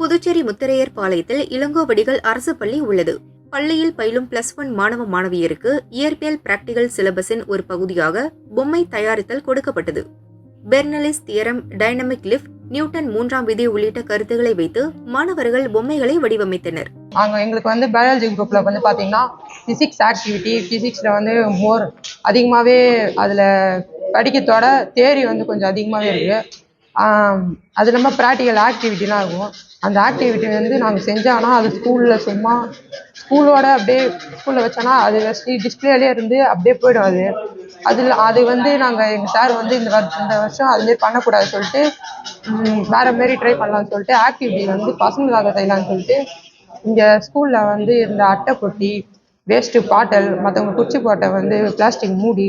புதுச்சேரி முத்திரையர் பாளையத்தில் இளங்கோவடிகள் அரசு பள்ளி உள்ளது. பள்ளியில் பயிலும் பிளஸ் ஒன் மாணவ மாணவியருக்கு இயற்பியல் பிராக்டிகல் சிலபஸின் ஒரு பகுதியாக பொம்மை தயாரித்தல் கொடுக்கப்பட்டது. Bernoulli's theorem dynamic lift Newton மூன்றாம் விதி உள்ளிட்ட கருத்துக்களை வைத்து மாணவர்கள் பொம்மைகளை வடிவமைத்தனர். அங்கே எங்களுக்கு வந்து பயாலஜி குரூப்பில் வந்து பார்த்தீங்கன்னா ஃபிசிக்ஸ் ஆக்டிவிட்டி ஃபிசிக்ஸில் வந்து மோர் அதிகமாகவே அதில் படிக்கத்தோட தேரி வந்து கொஞ்சம் அதிகமாகவே இருக்குது அது இல்லாமல் ப்ராக்டிக்கல் ஆக்டிவிட்டிலாம் இருக்கும். அந்த ஆக்டிவிட்டி வந்து நாங்கள் செஞ்சோன்னா அது ஸ்கூலில் சும்மா ஸ்கூலோட அப்படியே ஸ்கூலில் வச்சோன்னா அது டிஸ்பிளேலே இருந்து அப்படியே போயிடும் அது. அதில் அது வந்து நாங்கள் எங்கள் சார் வந்து இந்த வருஷம் இந்த வருஷம் அதுமாரி பண்ணக்கூடாது சொல்லிட்டு வேறு வேற மாரி ட்ரை பண்ணலாம்னு சொல்லிட்டு ஆக்டிவிட்டி வந்து பசங்களுக்காக செய்யலாம்னு சொல்லிட்டு இங்கே ஸ்கூலில் வந்து இருந்த அட்டை பொட்டி வேஸ்ட்டு பாட்டல் மற்றவங்க குச்சி பாட்டை வந்து பிளாஸ்டிக் மூடி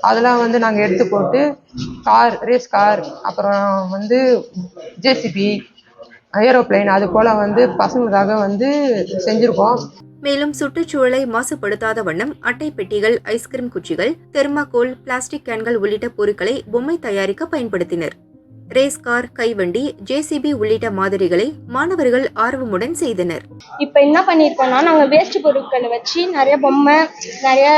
அதெல்லாம் வந்து நாங்கள் எடுத்து போட்டு கார் ரேஸ் கார் அப்புறம் வந்து ஜேசிபி ஏரோப்ளேன் அது போல் வந்து பசங்களுக்காக வந்து செஞ்சுருக்கோம். மேலும் சுற்றுச்சூழலை மாசுபடுத்தாத வண்ணம் அட்டை பெட்டிகள் ஐஸ்கிரீம் குச்சிகள் தெர்மாகோல் பிளாஸ்டிக் கேன்கள் உள்ளிட்ட பொருட்களை பொம்மை தயாரிக்க பயன்படுத்தினர். ரேஸ் கார் கைவண்டி ஜேசிபி உள்ளிட்ட மாதிரிகளை மாணவர்கள் ஆர்வமுடன் செய்தனர். இப்போ என்ன பண்ணியிருக்கோம்னா நாங்கள் வேஸ்ட் பொருட்களை வச்சு நிறைய பொம்மை நிறைய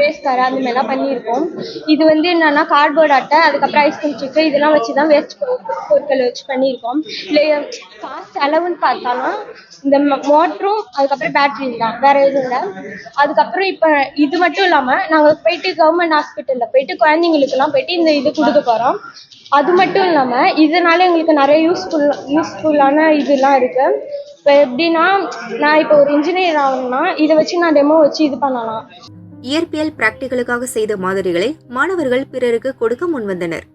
வேஸ்ட் கார் அந்த மாதிரிலாம் பண்ணியிருக்கோம் இது வந்து என்னன்னா கார்ட்போர்ட் அட்டை அதுக்கப்புறம் ஐஸ்கிரீம் சிக்கு இதெல்லாம் வச்சு தான் வேஸ்ட் பொருட்களை வச்சு பண்ணியிருக்கோம் இல்லை காசு செலவுன்னு பார்த்தாலும் இந்த மோட்டரும் அதுக்கப்புறம் பேட்டரி தான். வேற எதுவும் இல்லை. அதுக்கப்புறம் இப்போ இது மட்டும் இல்லாமல் நாங்கள் போயிட்டு கவர்மெண்ட் ஹாஸ்பிட்டலில் போயிட்டு குழந்தைங்களுக்குலாம் போயிட்டு இந்த இது கொடுக்க போகிறோம் அது மட்டும் இல்லாமல் இதனால எங்களுக்கு நிறைய யூஸ்ஃபுல் யூஸ்ஃபுல்லான இதெல்லாம் இருக்கு. இப்போ எப்படின்னா நான் இப்போ ஒரு இன்ஜினியர் ஆகணும்னா இதை வச்சு நான் டெமோ வச்சு இது பண்ணலாம். இயற்பியல் பிராக்டிகளுக்காக செய்த மாதிரிகளை மாணவர்கள் பிறருக்கு கொடுக்க முன்வந்தனர்.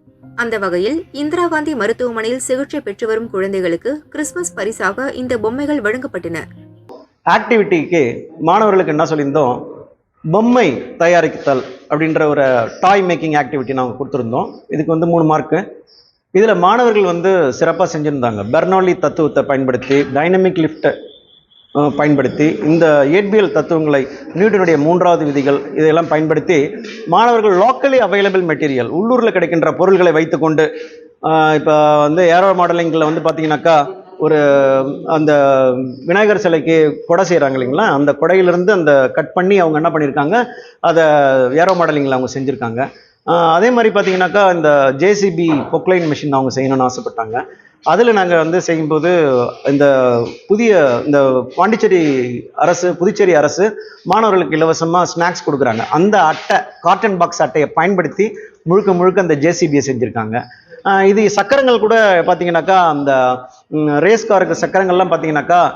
அந்த வகையில் இந்திரா காந்தி மருத்துவமனையில் சிகிச்சை பெற்று வரும் குழந்தைகளுக்கு கிறிஸ்துமஸ் பரிசாக இந்த பொம்மைகள் வழங்கப்பட்டன. ஆக்டிவிட்டிக்கு மாணவர்களுக்கு என்ன சொல்லியிருந்தோம்? பொம்மை தயாரித்தல். அப்படின்ற ஒரு டாய் மேக்கிங் ஆக்டிவிட்டி நாங்கள் கொடுத்துருந்தோம். இதுக்கு வந்து மூணு மார்க்கு இதில் மாணவர்கள் வந்து சிறப்பாக செஞ்சுருந்தாங்க. பெர்னோலி தத்துவத்தை பயன்படுத்தி டைனமிக் லிஃப்ட்டை பயன்படுத்தி இந்த இயற்பியல் தத்துவங்களை நியூட்டனுடைய மூன்றாவது விதிகள் இதையெல்லாம் பயன்படுத்தி மாணவர்கள் லோக்கலி அவைலபிள் மெட்டீரியல் உள்ளூரில் கிடைக்கின்ற பொருள்களை வைத்துக்கொண்டு இப்போ வந்து ஏரோ மாடலிங்கில் வந்து பார்த்தீங்கன்னாக்கா ஒரு அந்த விநாயகர் சிலைக்கு கொடை செய்கிறாங்க இல்லைங்களா? அந்த கொடையிலிருந்து அந்த கட் பண்ணி அவங்க என்ன பண்ணியிருக்காங்க அதை ஏரோ மாடலிங்கில் அவங்க செஞ்சுருக்காங்க. அதே மாதிரி பார்த்தீங்கன்னாக்கா இந்த ஜேசிபி பொக்லைன் மிஷின் அவங்க செய்யணும்னு ஆசைப்பட்டாங்க. அதில் நாங்கள் வந்து செய்யும்போது இந்த புதிய இந்த பாண்டிச்சேரி அரசு புதுச்சேரி அரசு மாணவர்களுக்கு இலவசமாக ஸ்நாக்ஸ் கொடுக்குறாங்க. அந்த அட்டை காட்டன் பாக்ஸ் அட்டையை பயன்படுத்தி முழுக்க முழுக்க அந்த ஜேசிபியை செஞ்சுருக்காங்க. இது சக்கரங்கள் கூட பார்த்தீங்கன்னாக்கா அந்த ரேஸ் காருக்கு சக்கரங்கள்லாம் பார்த்தீங்கன்னாக்கா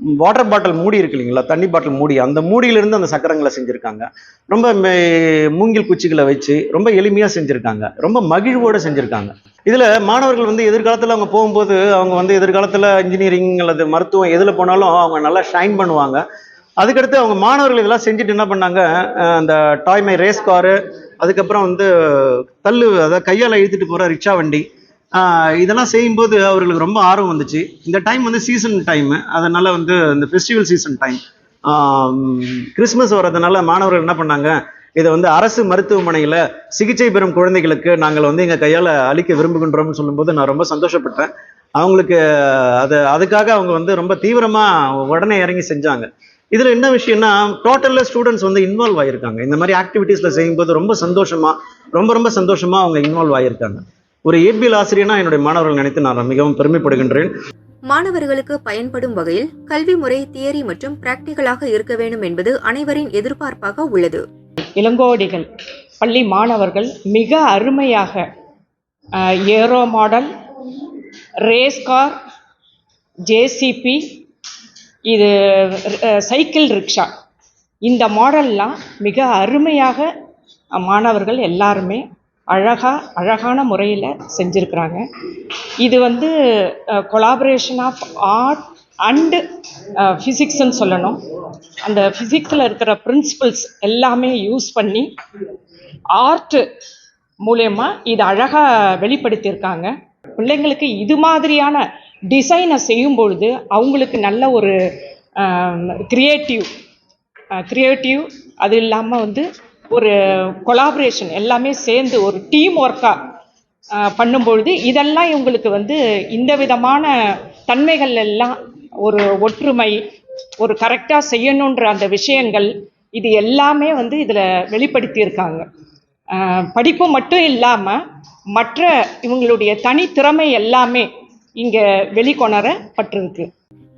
வாட்டர் பாட்டில் மூடி இருக்கு இல்லைங்களா? தண்ணி பாட்டில் மூடி அந்த மூடியிலிருந்து அந்த சக்கரங்களை செஞ்சுருக்காங்க. ரொம்ப மே- மூங்கில் குச்சிகளை வச்சு ரொம்ப எளிமையாக செஞ்சுருக்காங்க. ரொம்ப மகிழ்வோடு செஞ்சுருக்காங்க. இதில் மாணவர்கள் வந்து எதிர்காலத்தில் அவங்க போகும்போது அவங்க வந்து எதிர்காலத்தில் இன்ஜினியரிங் அல்லது மருத்துவம் எதில் போனாலும் அவங்க நல்லா ஷைன் பண்ணுவாங்க. அதுக்கடுத்து அவங்க மாணவர்கள் இதெல்லாம் செஞ்சுட்டு என்ன பண்ணாங்க? அந்த டாய்மை ரேஸ் காரு அதுக்கப்புறம் வந்து தள்ளு அதாவது கையால் இழுத்துட்டு போகிற ரிக்ஷா வண்டி இதெல்லாம் செய்யும்போது அவர்களுக்கு ரொம்ப ஆர்வம் வந்துச்சு. இந்த டைம் வந்து சீசன் டைம் அதனால வந்து இந்த ஃபெஸ்டிவல் சீசன் டைம் கிறிஸ்மஸ் வர்றதுனால மாணவர்கள் என்ன பண்ணாங்க? இதை வந்து அரசு மருத்துவமனையில் சிகிச்சை பெறும் குழந்தைகளுக்கு நாங்கள் வந்து எங்கள் கையால் அளிக்க விரும்புகின்றோம்னு சொல்லும்போது நான் ரொம்ப சந்தோஷப்பட்டேன். அவங்களுக்கு அதை அதுக்காக அவங்க வந்து ரொம்ப தீவிரமாக உடனே இறங்கி செஞ்சாங்க. இதில் என்ன விஷயம்னா டோட்டலில் ஸ்டூடெண்ட்ஸ் வந்து இன்வால்வ் ஆகியிருக்காங்க இந்த மாதிரி ஆக்டிவிட்டீஸில் செய்யும்போது ரொம்ப சந்தோஷமாக ரொம்ப ரொம்ப சந்தோஷமாக அவங்க இன்வால்வ் ஆகியிருக்காங்க ஒரு ஏபிஎல் ஆசிரியனா என்னுடைய மாணவர்கள் நினைத்து நான் மிகவும் பெருமைப்படுகின்றேன். மாணவர்களுக்கு பயன்படும் வகையில் கல்வி முறை தியரி மற்றும் பிராக்டிகலாக இருக்க வேண்டும் என்பது அனைவரின் எதிர்பார்ப்பாக உள்ளது. இளங்கோவடிகள் பள்ளி மாணவர்கள் மிக அருமையாக aero model race car JCB இது சைக்கிள் ரிக்ஷா. இந்த மாடல்லாம் மிக அருமையாக மாணவர்கள் எல்லாருமே அழகாக அழகான முறையில் செஞ்சுருக்குறாங்க. இது வந்து கொலாபரேஷன் ஆஃப் ஆர்ட் அண்டு ஃபிசிக்ஸ்ன்னு சொல்லணும். அந்த ஃபிசிக்ஸில் இருக்கிற பிரின்சிபல்ஸ் எல்லாமே யூஸ் பண்ணி ஆர்ட் மூலயமா இது அழகாக வெளிப்படுத்தியிருக்காங்க. பிள்ளைங்களுக்கு இது மாதிரியான டிசைனை செய்யும் பொழுது அவங்களுக்கு நல்ல ஒரு க்ரியேட்டிவ் க்ரியேட்டிவ் அது இல்லாமல் வந்து ஒரு கொலாபரேஷன் எல்லாமே சேர்ந்து ஒரு டீம் ஒர்க்காக பண்ணும்பொழுது இதெல்லாம் இவங்களுக்கு வந்து இந்த விதமான தன்மைகள் எல்லாம் ஒரு ஒற்றுமை ஒரு கரெக்டாக செய்யணுன்ற அந்த விஷயங்கள் இது எல்லாமே வந்து இதில் வெளிப்படுத்தியிருக்காங்க. படிப்பு மட்டும் இல்லாமல் மற்ற இவங்களுடைய தனித்திறமை எல்லாமே இங்கே வெளிக்கொணரப்பட்டிருக்கு.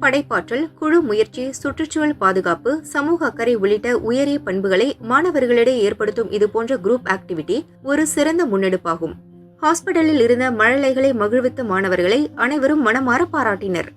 படைப்பாற்றல் குழு முயற்சி சுற்றுச்சூழல் பாதுகாப்பு சமூக அக்கறை உள்ளிட்ட உயரிய பண்புகளை மாணவர்களிடையே ஏற்படுத்தும் இதுபோன்ற குரூப் ஆக்டிவிட்டி ஒரு சிறந்த முன்னெடுப்பாகும். ஹாஸ்பிடலில் இருந்த மழலைகளை மகிழ்வித்த மாணவர்களை அனைவரும் மனமாற பாராட்டினர்.